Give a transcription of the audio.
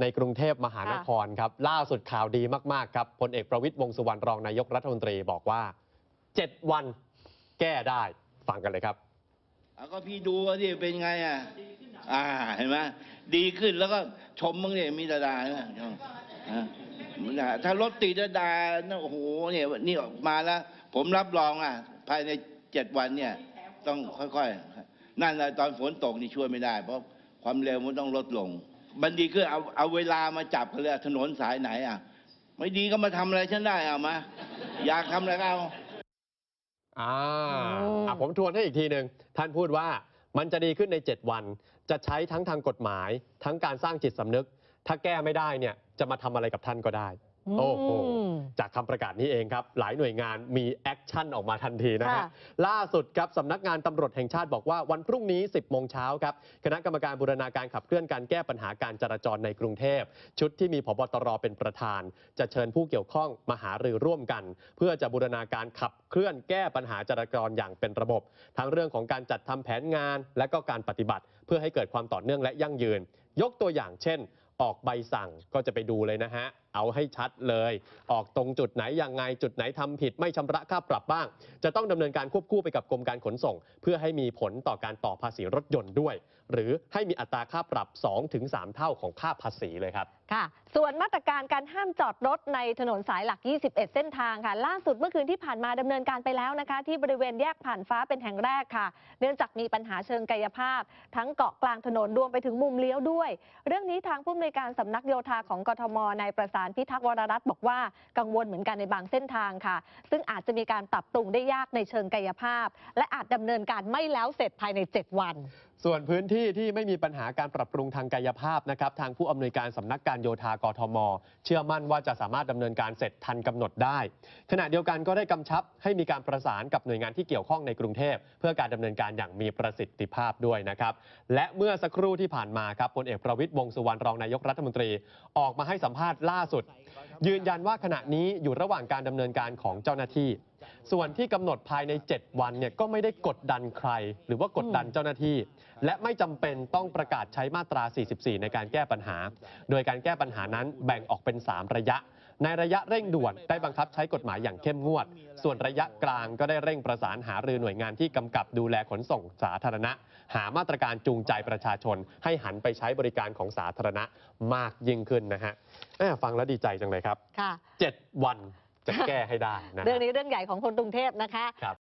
ในกรุงเทพมหานครครับ ล่าสุดข่าวดีมาก ๆ ครับพลเอกประวิตยวงษ์สุวรรณรองนายกรัฐมนตรีบอกว่า 7 วันแก้ได้ ฟังกันเลยครับอะก็พี่ดูว่าที่เป็นไงอะอ่าเห็นไหมดีขึ้นแล้วก็ชมมึงเนี่ยมีดาดาเนี่ยอะอะถ้ารถติดดาดานะโอ้โหเนี่ยนี่ออกมาแล้ว ผมรับรองอะ ภายในเจ็ดวันเนี่ย ต้องค่อยๆ นั่นแหละตอนฝนตกนี่ช่วยไม่ได้ เพราะความเร็วมันต้องลดลง มันดีขึ้นเอาเอาเวลามาจับกันเลยถนนสายไหนอะ ไม่ดีก็มาทำอะไรฉันได้เอามา อยากทำอะไรก็เอา อ่าอืม อะผมทวนให้อีกทีหนึ่งท่านพูดว่ามันจะดีขึ้นใน 7 วัน จะใช้ทั้งทางกฎหมาย ทั้งการสร้างจิตสำนึก ถ้าแก้ไม่ได้เนี่ยจะมาทำอะไรกับท่านก็ได้ โอ้โหมจากคำประกาศนี้เองครับ หลายหน่วยงานมีแอคชั่นออกมาทันทีนะฮะค่ะล่าสุดครับสำนักงานตำรวจแห่งชาติบอกว่าวันพรุ่งนี้ 10 โมงเช้าครับ คณะกรรมการบูรณาการขับเคลื่อนการแก้ปัญหาการจราจรในกรุงเทพ ชุดที่มีพบตรเป็นประธาน จะเชิญผู้เกี่ยวข้องมาหารือร่วมกัน เพื่อจะบูรณาการขับเคลื่อนแก้ปัญหาจราจรอย่างเป็นระบบ ทั้งเรื่องของการจัดทำแผนงาน และก็การปฏิบัติ เพื่อให้เกิดความต่อเนื่องและยั่งยืน ยกตัวอย่างเช่น ออกใบสั่งก็จะไปดูเลยนะฮะ เอาให้ชัดเลย ออกตรงจุดไหนยังไงจุดไหนทำผิดไม่ชำระค่าปรับบ้าง จะต้องดำเนินการควบคู่ไปกับกรมการขนส่ง เพื่อให้มีผลต่อการต่อภาษีรถยนต์ด้วย หรือให้มีอัตราค่าปรับ 2-3 เท่าของค่าภาษีเลยครับ ค่ะ ส่วนมาตรการการห้ามจอดรถในถนนสายหลัก 21 เส้นทางค่ะ ล่าสุดเมื่อคืนที่ผ่านมาดำเนินการไปแล้วนะคะ ที่บริเวณแยกผ่านฟ้าเป็นแห่งแรกค่ะ เนื่องจากมีปัญหาเชิงกายภาพ ทั้งเกาะกลางถนนรวมไปถึงมุมเลี้ยวด้วย เรื่องนี้ทางผู้อำนวยการสำนักโยธาของกทมนายประสานพิทักษ์วรรัตน์บอกว่ากังวลเหมือนกันในบางเส้นทางค่ะ ซึ่งอาจจะมีการปรับปรุงได้ยากในเชิงกายภาพ และอาจดำเนินการไม่แล้วเสร็จภายใน 7 วัน ส่วนพื้นที่ที่ไม่มีปัญหาการปรับปรุงทางกายภาพนะครับทางผู้อำนวยการสำนักการโยธากทม เชื่อมั่นว่าจะสามารถดำเนินการเสร็จทันกำหนดได้ ขณะเดียวกันก็ได้กำชับให้มีการประสานกับหน่วยงานที่เกี่ยวข้องในกรุงเทพ เพื่อการดำเนินการอย่างมีประสิทธิภาพด้วยนะครับ และเมื่อสักครู่ที่ผ่านมาครับพลเอกประวิตยวงสุวรรณรองนายกรัฐมนตรี ออกมาให้สัมภาษณ์ล่าสุด ยืนยันว่าขณะนี้อยู่ระหว่างการดำเนินการของเจ้าหน้าที่ ส่วนที่กำหนดภายใน 7 วันเนี่ยก็ไม่ได้กดดันใคร หรือว่ากดดันเจ้าหน้าที่ และไม่จำเป็นต้องประกาศใช้มาตรา 44 ในการแก้ปัญหา โดยการแก้ปัญหานั้นแบ่งออกเป็น 3 ระยะ ในระยะเร่งด่วนได้บังคับใช้กฎหมายอย่างเข้มงวด ส่วนระยะกลางก็ได้เร่งประสานหารือหน่วยงานที่กำกับดูแลขนส่งสาธารณะ หามาตรการจูงใจประชาชน ให้หันไปใช้บริการของสาธารณะมากยิ่งขึ้นนะฮะแหม่ฟังแล้วดีใจจังเลยครับค่ะ 7 วัน จะแก้ให้ได้นะฮะเรื่องนี้เรื่องใหญ่ของคนกรุงเทพนะคะ